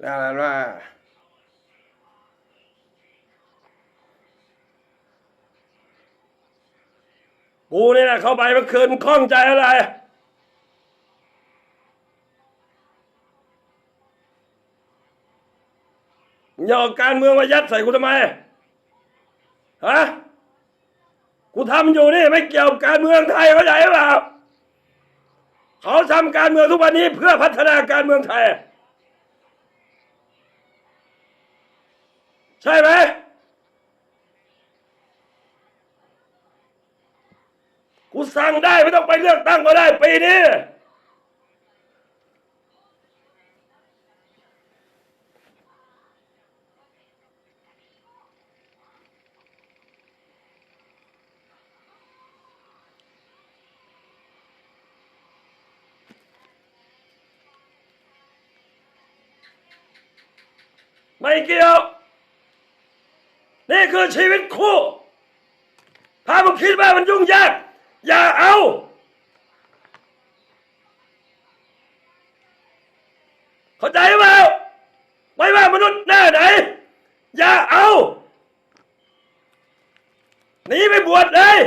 และว่ากูนี่แหละเข้าไปเมื่อคืนข้องใจอะไรอย่าเอาการเมืองมายัดใส่กูทำไม ฮะ กูทำอยู่นี่ไม่เกี่ยวกับการเมืองไทยเข้าใจหรือเปล่า เขาทำการเมืองทุกวันนี้เพื่อพัฒนาการเมืองไทย ใช่ไหมกูสั่งได้ไม่ต้องไปเลือกตั้งก็ได้ปีนี้ไม่เกี่ยว นี่คือชีวิตคู่ ถ้ามึงคิดว่ามันยุ่งยาก อย่าเอา เข้าใจเปล่าไม่ว่ามนุษย์หน้าไหน อย่าเอาหนีไปบวชเลย